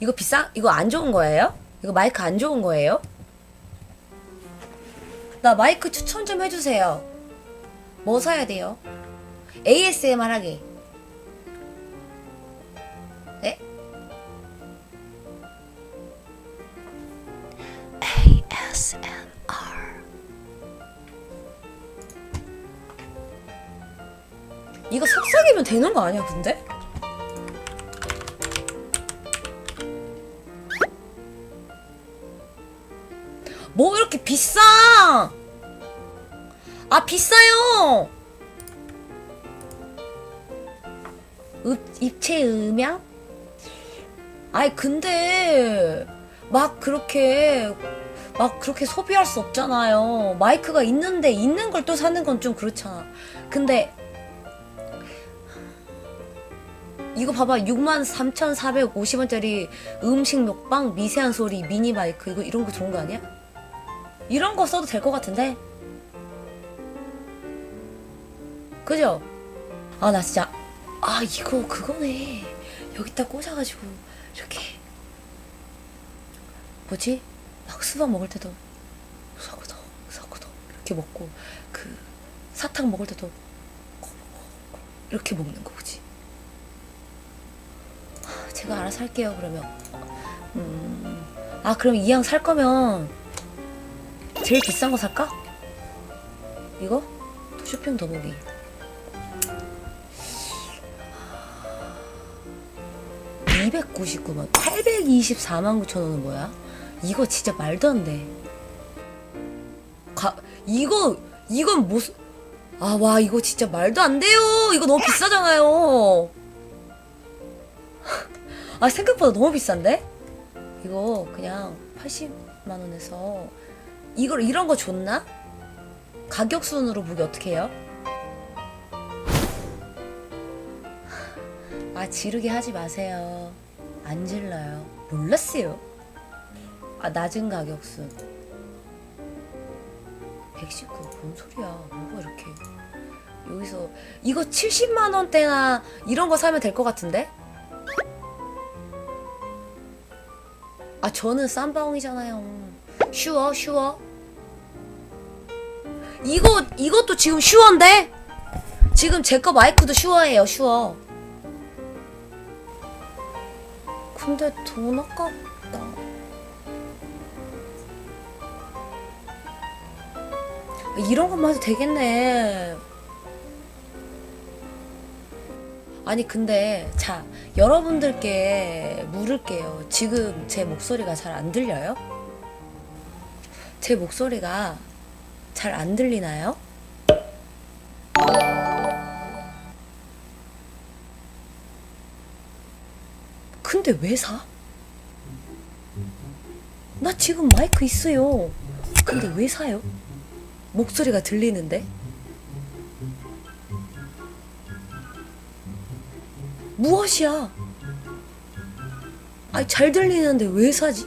이거 비싸? 이거 안 좋은 거예요? 이거 마이크 안 좋은 거예요? 나 마이크 추천 좀 해주세요. 뭐 사야 돼요? ASMR 하게. 네? ASMR. 이거 속삭이면 되는 거 아니야, 근데? 뭐 이렇게 비싸? 아, 비싸요! 읍, 입체 음향? 아이, 근데, 막 그렇게, 막 그렇게 소비할 수 없잖아요. 마이크가 있는데, 있는 걸 또 사는 건 좀 그렇잖아. 근데, 이거 봐봐 63,450원짜리 음식 먹방 미세한 소리 미니 마이크 이거 이런 거 좋은 거 아니야? 이런 거 써도 될 것 같은데? 그죠? 아 나 진짜 아 이거 그거네 여기다 꽂아가지고 이렇게 뭐지? 막 수박 먹을 때도 사고도 사고도 이렇게 먹고 그 사탕 먹을 때도 이렇게 먹는 거지. 제가 알아서 할게요 그러면 음, 아 그럼 이왕 살 거면 제일 비싼 거 살까? 이거? 쇼핑 더보기 299만 824만 9천 원은 뭐야? 이거 진짜 말도 안 돼. 가, 이거 이건 무슨 아와 이거 진짜 말도 안 돼요. 이거 너무 비싸잖아요. 아 생각보다 너무 비싼데? 이거 그냥 80만 원에서 이걸 이런 거 줬나? 가격 순으로 보기 어떻게 해요? 아 지르게 하지 마세요. 안 질러요. 몰랐어요. 아 낮은 가격순. 119. 뭔 소리야? 뭐가 이렇게? 여기서 이거 70만 원대나 이런 거 사면 될 것 같은데? 아 저는 쌈방이잖아요. 슈어 슈어. 이거 이것도 지금 슈어인데? 지금 제 거 마이크도 슈어예요 슈어. 근데 돈 아깝다. 이런 것만 해도 되겠네. 아니 근데 자 여러분들께 물을게요. 지금 제 목소리가 잘 안 들려요? 제 목소리가 잘 안 들리나요? 근데 왜 사? 나 지금 마이크 있어요. 근데 왜 사요? 목소리가 들리는데? 무엇이야? 아니 잘 들리는데 왜 사지?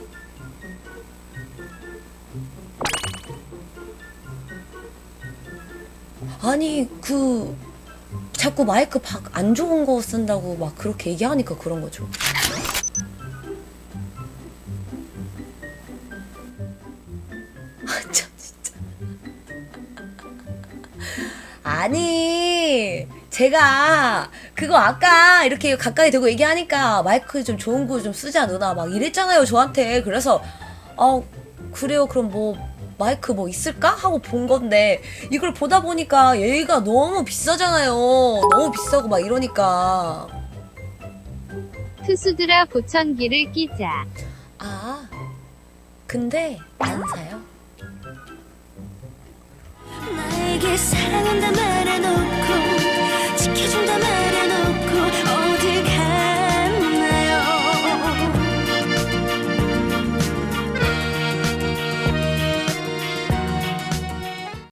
아니 그 자꾸 마이크 박 안 좋은 거 쓴다고 막 그렇게 얘기하니까 그런 거죠. 아니 제가 그거 아까 이렇게 가까이 대고 얘기하니까 마이크 좀 좋은 거 좀 쓰자 누나. 막 이랬잖아요 저한테. 그래서 어 그래요. 그럼 뭐 마이크 뭐 있을까? 하고 본 건데 이걸 보다 보니까 얘가 너무 비싸잖아요. 너무 비싸고 막 이러니까. 투수들아 보청기를 끼자. 아 근데 안 사요? 나에게 사랑한다 말해도